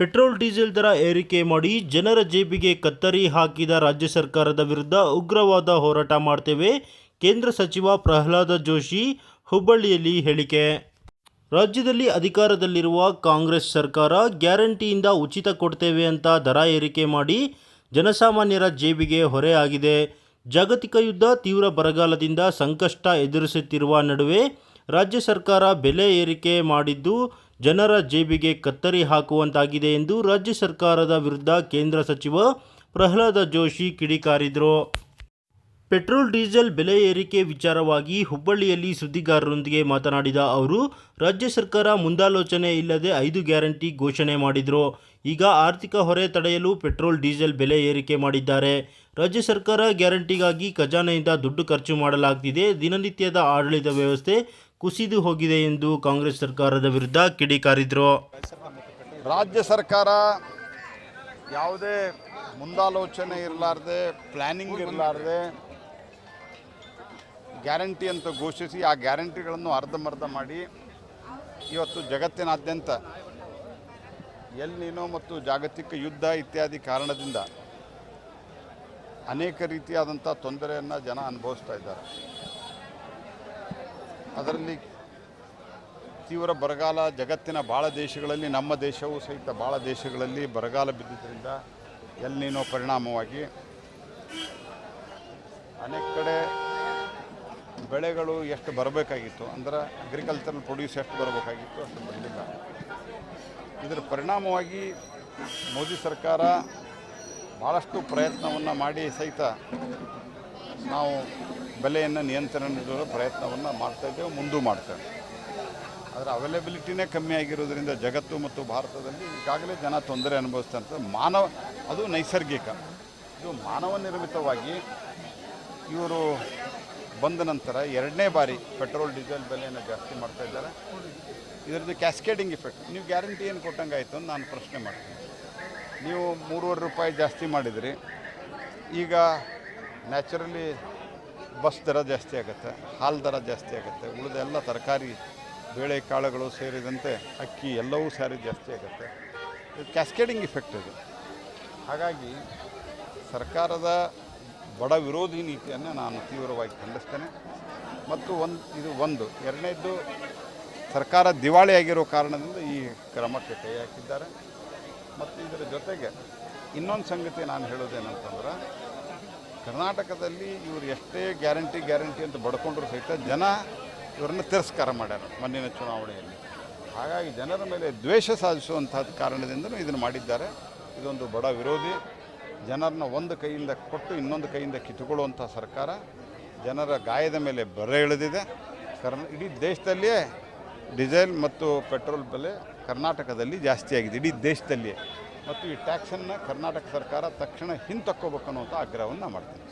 Petrol, diesel ದರ ಏರಿಕೆ ಮಾಡಿ ಜನರ ಜೇಬಿಗೆ ಕತ್ತರಿ ಹಾಕಿದ ರಾಜ್ಯ ಸರ್ಕಾರದ ವಿರುದ್ಧ ಉಗ್ರವಾದ ಹೋರಾಟ ಮಾಡ್ತೇವೆ, ಕೇಂದ್ರ ಸಚಿವ ಪ್ರಹ್ಲಾದ ಜೋಶಿ ಹುಬ್ಬಳ್ಳಿಯಲ್ಲಿ ಹೇಳಿಕೆ. ರಾಜ್ಯದಲ್ಲಿ ಅಧಿಕಾರದಲ್ಲಿರುವ ಕಾಂಗ್ರೆಸ್ ಸರ್ಕಾರ ಗ್ಯಾರಂಟಿಯಿಂದ ಉಚಿತ ಕೊಡ್ತೇವೆ ಅಂತ ದರ ಏರಿಕೆ ಮಾಡಿ ಜನಸಾಮಾನ್ಯರ ಜೇಬಿಗೆ ಹೊರೆ ಆಗಿದೆ. ಜಾಗತಿಕ ಯುದ್ಧ ತೀವ್ರ ಬರಗಾಲದಿಂದ ಸಂಕಷ್ಟ ಎದುರಿಸುತ್ತಿರುವ ನಡುವೆ ರಾಜ್ಯ ಸರ್ಕಾರ ಬೆಲೆ ಏರಿಕೆ ಮಾಡಿದ್ದು ಜನರ ಜೇಬಿಗೆ ಕತ್ತರಿ ಹಾಕುವಂತಾಗಿದೆ ಎಂದು ರಾಜ್ಯ ಸರ್ಕಾರದ ವಿರುದ್ಧ ಕೇಂದ್ರ ಸಚಿವ ಪ್ರಹ್ಲಾದ ಜೋಶಿ ಕಿಡಿಕಾರಿದರು. ಪೆಟ್ರೋಲ್, ಡೀಸೆಲ್ ಬೆಲೆ ಏರಿಕೆ ವಿಚಾರವಾಗಿ ಹುಬ್ಬಳ್ಳಿಯಲ್ಲಿ ಸುದ್ದಿಗಾರರೊಂದಿಗೆ ಮಾತನಾಡಿದ ಅವರು, ರಾಜ್ಯ ಸರ್ಕಾರ ಮುಂದಾಲೋಚನೆ ಇಲ್ಲದೆ ಐದು ಗ್ಯಾರಂಟಿ ಘೋಷಣೆ ಮಾಡಿದರು. ಈಗ ಆರ್ಥಿಕ ಹೊರೆ ತಡೆಯಲು ಪೆಟ್ರೋಲ್, ಡೀಸೆಲ್ ಬೆಲೆ ಏರಿಕೆ ಮಾಡಿದ್ದಾರೆ. ರಾಜ್ಯ ಸರ್ಕಾರ ಗ್ಯಾರಂಟಿಗಾಗಿ ಖಜಾನೆಯಿಂದ ದುಡ್ಡು ಖರ್ಚು ಮಾಡಲಾಗ್ತಿದೆ. ದಿನನಿತ್ಯದ ಆಡಳಿತ ವ್ಯವಸ್ಥೆ ಕುಸಿದು ಹೋಗಿದೆ ಎಂದು ಕಾಂಗ್ರೆಸ್ ಸರ್ಕಾರದ ವಿರುದ್ಧ ಕಿಡಿಕಾರಿದ್ರು ರಾಜ್ಯ ಸರ್ಕಾರ ಯಾವುದೇ ಮುಂದಾಲೋಚನೆ ಇರಲಾರ್ದೆ ಪ್ಲ್ಯಾನಿಂಗ್ ಇರಲಾರ್ದೆ ಗ್ಯಾರಂಟಿ ಅಂತ ಘೋಷಿಸಿ ಆ ಗ್ಯಾರಂಟಿಗಳನ್ನು ಅರ್ಧಮರ್ಧ ಮಾಡಿ ಇವತ್ತು ಜಗತ್ತಿನಾದ್ಯಂತ ಎಲ್ ನೀನೋ ಮತ್ತು ಜಾಗತಿಕ ಯುದ್ಧ ಇತ್ಯಾದಿ ಕಾರಣದಿಂದ ಅನೇಕ ರೀತಿಯಾದಂಥ ತೊಂದರೆಯನ್ನು ಜನ ಅನುಭವಿಸ್ತಾ ಇದ್ದಾರೆ. ಅದರಲ್ಲಿ ತೀವ್ರ ಬರಗಾಲ ಜಗತ್ತಿನ ಭಾಳ ದೇಶಗಳಲ್ಲಿ, ನಮ್ಮ ದೇಶವೂ ಸಹಿತ ಭಾಳ ದೇಶಗಳಲ್ಲಿ ಬರಗಾಲ ಬಿದ್ದಿದ್ದರಿಂದ ಎಲ್ಲಿನೋ ಪರಿಣಾಮವಾಗಿ ಅನೇಕ ಕಡೆ ಬೆಳೆಗಳು ಎಷ್ಟು ಬರಬೇಕಾಗಿತ್ತು ಅಂದ್ರೆ ಅಗ್ರಿಕಲ್ಚರಲ್ ಪ್ರೊಡ್ಯೂಸ್ ಎಷ್ಟು ಬರಬೇಕಾಗಿತ್ತು ಅಷ್ಟು ಬರಲಿಲ್ಲ. ಇದರ ಪರಿಣಾಮವಾಗಿ ಮೋದಿ ಸರ್ಕಾರ ಭಾಳಷ್ಟು ಪ್ರಯತ್ನವನ್ನು ಮಾಡಿ ಸಹಿತ ನಾವು ಬೆಲೆಯನ್ನು ನಿಯಂತ್ರಣ ಪ್ರಯತ್ನವನ್ನು ಮಾಡ್ತಾಯಿದ್ದೇವೆ ಮುಂದೂ ಮಾಡ್ತೇವೆ. ಅದರ ಅವೈಲೇಬಿಲಿಟಿನೇ ಕಮ್ಮಿ ಆಗಿರೋದ್ರಿಂದ ಜಗತ್ತು ಮತ್ತು ಭಾರತದಲ್ಲಿ ಈಗಾಗಲೇ ಜನ ತೊಂದರೆ ಅನುಭವಿಸ್ತಂತ ಮಾನವ, ಅದು ನೈಸರ್ಗಿಕ. ಇದು ಮಾನವ ನಿರ್ಮಿತವಾಗಿ ಇವರು ಬಂದ ನಂತರ ಎರಡನೇ ಬಾರಿ ಪೆಟ್ರೋಲ್, ಡೀಸೆಲ್ ಬೆಲೆಯನ್ನು ಜಾಸ್ತಿ ಮಾಡ್ತಾ ಇದ್ದಾರೆ. ಇದರದ್ದು ಕ್ಯಾಸ್ಕೇಡಿಂಗ್ ಇಫೆಕ್ಟ್ ನೀವು ಗ್ಯಾರಂಟಿ ಏನು ಕೊಟ್ಟಂಗೆ ಆಯಿತು ಅಂತ ನಾನು ಪ್ರಶ್ನೆ ಮಾಡ್ತೀನಿ. ನೀವು ಮೂರುವರೆ ರೂಪಾಯಿ ಜಾಸ್ತಿ ಮಾಡಿದಿರಿ. ಈಗ ನ್ಯಾಚುರಲಿ ಬಸ್ ದರ ಜಾಸ್ತಿ ಆಗುತ್ತೆ, ಹಾಲು ದರ ಜಾಸ್ತಿ ಆಗುತ್ತೆ, ಉಳಿದ ಎಲ್ಲ ತರಕಾರಿ ಬೇಳೆ ಕಾಳುಗಳು ಸೇರಿದಂತೆ ಅಕ್ಕಿ ಎಲ್ಲವೂ ಸಾರಿ ಜಾಸ್ತಿ ಆಗುತ್ತೆ. ಇದು ಕ್ಯಾಸ್ಕೇಡಿಂಗ್ ಇಫೆಕ್ಟ್ ಇದೆ. ಹಾಗಾಗಿ ಸರ್ಕಾರದ ಬಡ ವಿರೋಧಿ ನೀತಿಯನ್ನು ನಾನು ತೀವ್ರವಾಗಿ ಖಂಡಿಸ್ತೇನೆ. ಮತ್ತು ಒಂದು, ಇದು ಒಂದು, ಎರಡನೇದ್ದು ಸರ್ಕಾರ ದಿವಾಳಿಯಾಗಿರೋ ಕಾರಣದಿಂದ ಈ ಕ್ರಮಕ್ಕೆ ಕೈ ಹಾಕಿದ್ದಾರೆ. ಮತ್ತು ಇದರ ಜೊತೆಗೆ ಇನ್ನೊಂದು ಸಂಗತಿ ನಾನು ಹೇಳೋದೇನಂತಂದ್ರೆ ಕರ್ನಾಟಕದಲ್ಲಿ ಇವರು ಎಷ್ಟೇ ಗ್ಯಾರಂಟಿ ಗ್ಯಾರಂಟಿ ಅಂತ ಬಡ್ಕೊಂಡ್ರು ಸಹಿತ ಜನ ಇವರನ್ನು ತಿರಸ್ಕಾರ ಮಾಡ್ಯಾರ ಮೊನ್ನಿನ ಚುನಾವಣೆಯಲ್ಲಿ. ಹಾಗಾಗಿ ಜನರ ಮೇಲೆ ದ್ವೇಷ ಸಾಧಿಸುವಂಥ ಕಾರಣದಿಂದಲೂ ಇದನ್ನು ಮಾಡಿದ್ದಾರೆ. ಇದೊಂದು ಬಡ ವಿರೋಧಿ, ಜನರನ್ನ ಒಂದು ಕೈಯಿಂದ ಕೊಟ್ಟು ಇನ್ನೊಂದು ಕೈಯಿಂದ ಕಿತ್ತುಕೊಳ್ಳುವಂಥ ಸರ್ಕಾರ ಜನರ ಗಾಯದ ಮೇಲೆ ಬರೆ ಇಳಿದಿದೆ ಕರ್ನ ಇಡೀ ದೇಶದಲ್ಲಿಯೇ ಡೀಸೆಲ್ ಮತ್ತು ಪೆಟ್ರೋಲ್ ಬೆಲೆ ಕರ್ನಾಟಕದಲ್ಲಿ ಜಾಸ್ತಿ ಆಗಿದೆ ಇಡೀ ದೇಶದಲ್ಲಿಯೇ. ಮತ್ತು ಈ ಟ್ಯಾಕ್ಸನ್ನು ಕರ್ನಾಟಕ ಸರ್ಕಾರ ತಕ್ಷಣ ಹಿಂತಕ್ಕೋಬೇಕು ಅನ್ನುವಂಥ ಆಗ್ರಹವನ್ನು ಮಾಡ್ತೀನಿ.